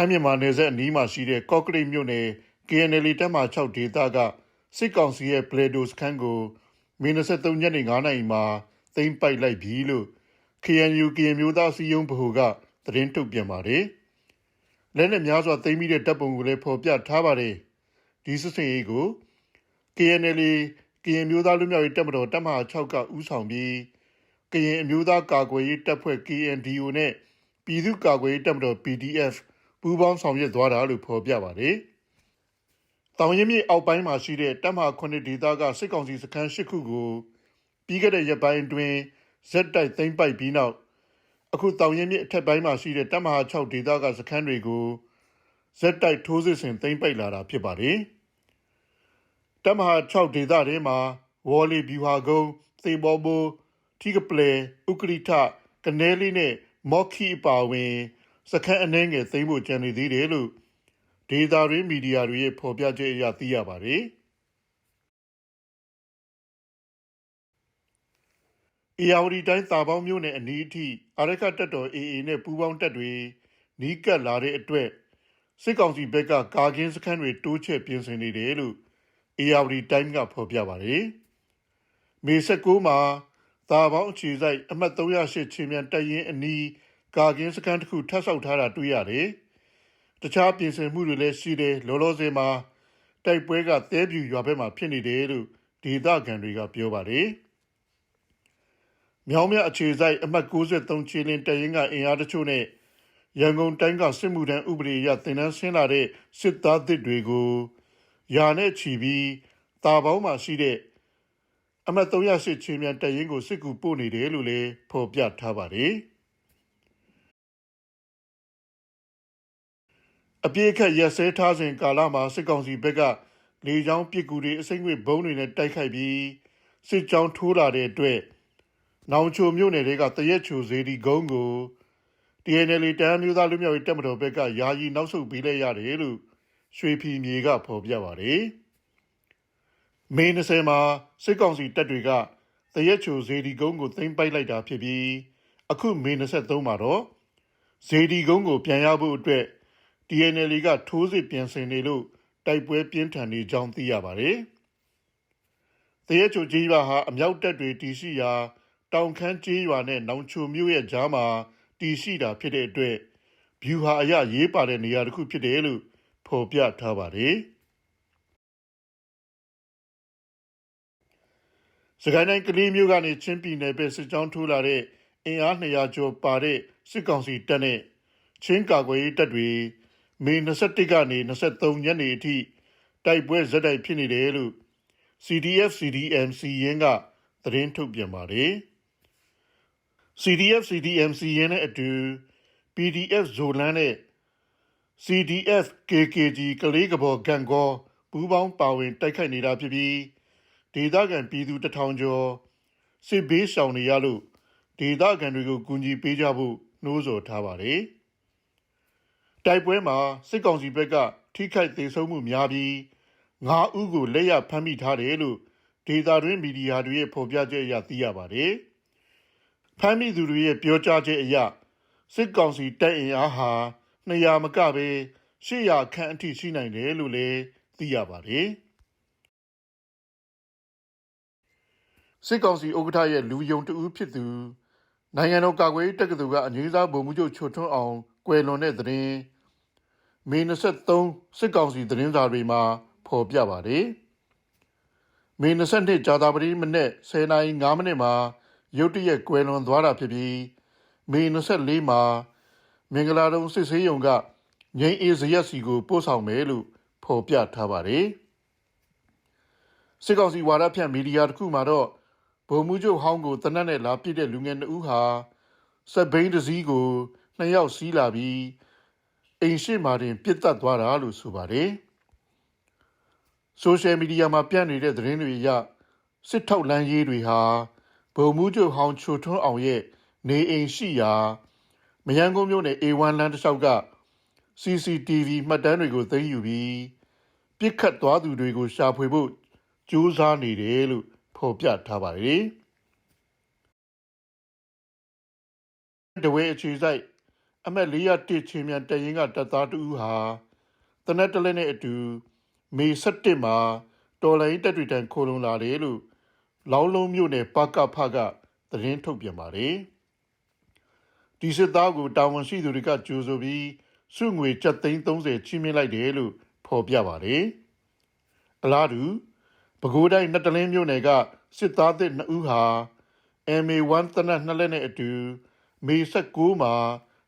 ထိုင်းမြန်မာနယ်စပ်အနီးမှာရှိတဲ့ကော့ကရိတ်မြို့နယ် KNL တပ်မှ6ဒေသကစစ်ကောင်စီရဲ့ပလေဒိုစခန်းကိုမေ23ရက်နေ့9နိုင်မှာသိမ်းပိုက်လိုက်ပြီလို့ KNU ကရင်မျိုးသားစီယုံဗဟိုကသတင်းထုတ်ပြန်ပါတယ်။လက်နဲ့များစွာသိမ်းပြီးတဲ့တပ်ပုံကိုလည်းဖော်ပြထားပါတယ်။ဒီစစ်စင်ရေးကို KNL ကရင်မျိုးသားလူမျိုးရေးတပ်မတော်တပ်မဟာ6ကဦးဆောင်ပြီးကရင်အမျိုးသားကာကွယ်ရေးတပ်ဖွဲ့ KNDO နဲ့ပြည်သူ့ကာကွယ်ရေးတပ်မတော် PDF ပူးပေါင်းဆောင်ရွက်သွားတာလို့ဖော်ပြပါတယ်။တောင်ရင်မြေအောက်ပိုင်းမှာရှိတဲ့တပ်မဟာ9ဒေသကစစ်ကောင်စီစခန်း၈ခုကိုပြီးခဲ့တဲ့ရက်ပိုင်းအတွင်းဇက်တိုက်သိမ်းပိုက်ပြီးနောက်အခုတောင်ရင်မြေအထက်ပိုင်းမှာရှိတဲ့တပ်မဟာ6ဒေသကစခန်းတွေကိုဇက်တိုက်ထိုးစစ်ဆင်သိမ်းပိုက်လာတာဖြစ်ပါတယ်။တပ်မဟာ6ဒေသထဲမှာဝေါ်လီဗျူဟာကုန်းသေဘောဘိုထီကပလေဥကရိထကနေလီနဲ့မော့ခီအပါဝင် စခန်းအနှဲငယ်သိမ်းဖို့ကြံနေသေးတယ်လို့ဒေတာရင်းမီဒီယာတွေရဲ့ဖော်ပြချက်အရသိရပါတယ်။အေယာဝတီတိုင်းတာပေါင်းမြို့နယ်အနီးအထိအရကတက်တော် AA နဲ့ပူးပေါင်းတပ်တွေနီးကပ်လာတဲ့အတွက်စစ်ကောင်စီဘက်ကကာကင်းစခန်းတွေတိုးချဲ့ပြင်ဆင်နေတယ်လို့အေယာဝတီတိုင်းကဖော်ပြပါတယ်။မေ16မှာတာပေါင်းအခြေစိုက်အမှတ်308ချင်းမြန်တပ်ရင်းအနီး ကာကင်းစခန်းတစ်ခုထပ်ဆောက်ထားတာတွေ့ရတယ်။တခြားပြင်ဆင်မှုတွေလည်းရှိတယ်လောလောဆယ်မှာတိုက်ပွဲကတဲပြူရွာဘက်မှာဖြစ်နေတယ်လို့ဒေသခံတွေကပြောပါတယ်။မြောင်းမြအခြေစိုက်အမှတ်63ချီလင်းတရင်ကအင်အားတချို့နဲ့ရန်ကုန်တိုင်းကစစ်မှုထမ်းဥပဒေအရတင်နန်းဆင်းလာတဲ့စစ်သားသစ်တွေကိုယာနဲ့ချီပြီးတာပေါင်းမှာရှိတဲ့အမှတ်308ချင်းမြန်တရင်ကိုစစ်ကူပို့နေတယ်လို့လည်းဖော်ပြထားပါတယ်။ အပြည့်အခက်ရက်စဲထားစဉ်ကာလမှာစစ်ကောင်စီဘက်ကလေကြောင်းပစ်ကူတွေအစိမ့်ငွေဘုံတွေနဲ့တိုက်ခိုက်ပြီးစစ်ကြောင်းထိုးလာတဲ့အတွက်နောင်ချိုမြို့နယ်တွေကတရက်ချိုစေဒီကုန်းကို TNL တန်းမျိုးသားလူမျိုးရေးတပ်မတော်ဘက်ကယာယီနောက်ဆုတ်ပေးလိုက်ရတယ်လို့ရွှေဖီမြေကဖော်ပြပါတယ်။မေ20မှာစစ်ကောင်စီတပ်တွေကတရက်ချိုစေဒီကုန်းကိုသိမ်းပိုက်လိုက်တာဖြစ်ပြီးအခုမေ23မှာတော့ဇေဒီကုန်းကိုပြန်ရဖို့အတွက် TNL ကထိုးစစ်ပြင်ဆင်နေလို့တိုက်ပွဲပြင်းထန်နေကြောင်းသိရပါတယ်။တရဲချိုကြီးရွာဟာအမြောက်တပ်တွေတီရှိရာတောင်ခမ်းကြီးရွာနဲ့နောင်ချိုမြို့ရဲ့ကြားမှာတီရှိတာဖြစ်တဲ့အတွက်ဘျူဟာအရရေးပါတဲ့နေရာတစ်ခုဖြစ်တယ်လို့ဖော်ပြထားပါတယ်။စကိုင်းတိုင်းကလေးမျိုးကနေချင်းပြည်နယ်ပဲစစ်ကြောင်းထိုးလာတဲ့အင်အား200ကျော်ပါတဲ့စစ်ကောင်စီတပ်နဲ့ချင်းကာကွယ်ရေးတပ်တွေ မေ21ကနေ23ရက်နေ့အထိတိုက်ပွဲဇက်တိုက်ဖြစ်နေတယ်လို့ CDF CDM စီရင်ကသတင်းထုတ်ပြန်ပါတယ်။ CDF CDM စီရင်နဲ့အတူ PDF ဇိုလန်းနဲ့ CDF KKG ကလေးကဘော်ဂန်ကောပူးပေါင်းပါဝင်တိုက်ခိုက်နေတာဖြစ်ပြီးဒေသခံပြည်သူတထောင်ကျော်စစ်ဘေးရှောင်နေရလို့ဒေသခံတွေကိုကူညီပေးကြဖို့နှိုးဆော်ထားပါတယ်။ တိုက်ပွဲမှာစစ်ကောင်စီဘက်ကထိခိုက်သေးဆုံးမှုများပြီး9ဦးကိုလက်ရဖမ်းမိထားတယ်လို့ဒေတာတွင်းမီဒီယာတွေရဲ့ဖော်ပြချက်အရသိရပါတယ်။ဖမ်းမိသူတွေရဲ့ပြောကြားချက်အရစစ်ကောင်စီတပ်အင်အားဟာ200မကပဲ800ခန့်အထိရှိနိုင်တယ်လို့လည်းသိရပါတယ်။စစ်ကောင်စီဥက္ကဋ္ဌရဲ့လူယုံတဦးဖြစ်သူနိုင်ငံတော်ကာကွယ်ရေးတက္ကသိုလ်ကအငြိမ်းစားဗိုလ်မှူးချုပ်ချိုထွန်းအောင် ကွယ်လွန်တဲ့သတင်းမေ23စစ်ကောင်စီသတင်းစာတွေမှာဖော်ပြပါတယ်။မေ22ကြာသပတေးမနေ့10:05မိနစ်မှာရုတ်တရက်ကွယ်လွန်သွားတာဖြစ်ပြီးမေ24မှာမင်္ဂလာတုံစစ်ဆေးရုံကငိမ့်အေးဇရက်စီကိုပို့ဆောင်မယ်လို့ဖော်ပြထားပါတယ်။စစ်ကောင်စီဝါဒဖြန့်မီဒီယာတစ်ခုမှာတော့ဗိုလ်မှူးချုပ်ဟောင်းကိုတနက်နဲ့လာပစ်တဲ့လူငယ်နှုတ်ဟာစက်ဘိန်းတစည်းကို နှစ်ယောက်စီးလာပြီးအိမ်ရှိမှတင်ပြစ်တက်သွားတာလို့ဆိုပါတယ်ဆိုရှယ်မီဒီယာမှာပြန့်နေတဲ့သတင်းတွေအရစစ်ထောက်လမ်းရေးတွေဟာဗိုလ်မှူးချုပ်ဟောင်းချိုထွန်းအောင်ရဲ့နေအိမ်ရှိရာမယန်းကုန်းမြို့နယ် A1 လမ်းတစ်လျှောက်က CCTV မှတ်တမ်းတွေကိုသိမ်းယူပြီးပြစ်ခတ်သွားသူတွေကိုရှာဖွေဖို့ကြိုးစားနေတယ်လို့ဖော်ပြထားပါတယ်။တဝဲအခြေစိုက် အအမက်401ချင်းမြန်တရင်ကတပ်သားတူဟာတနက်တလဲနဲ့အတူမေ17မှာတော်လိုင်းတက်တွေတန်ခိုလုံလာတယ်လို့လောင်းလုံးမြို့နယ်ပကဖကသတင်းထုတ်ပြန်ပါတယ်ဒီစစ်သားကိုတာဝန်ရှိသူတွေကကြိုးဆိုပြီးစုငွေ7သိန်း30ချီးမြှင့်လိုက်တယ်လို့ဖော်ပြပါတယ်အလားတူပဲခူးတိုင်းနတ်တလင်းမြို့နယ်ကစစ်သားသစ်2ဦးဟာ MA1 တနက်နှစ်လက်နဲ့အတူမေ16မှာ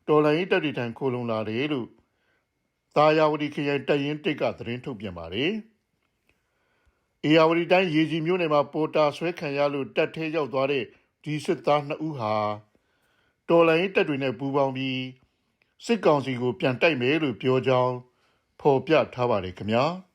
တော်လိုင်းတက်တီထံခိုလုံလာတယ်လို့တာယာဝတီခရိုင်တရင်တိတ်ကသတင်းထုတ်ပြန်ပါတယ်။အေယာဝတီတိုင်းရေကြီးမြို့နယ်မှာပေါ်တာဆွဲခံရလို့တက်ထဲရောက်သွားတဲ့ဒီစစ်သား2ဦးဟာတော်လိုင်းတက်တွေနဲ့ပူးပေါင်းပြီးစစ်ကောင်စီကိုပြန်တိုက်မယ်လို့ပြောကြောင်းဖော်ပြထားပါတယ်ခင်ဗျာ။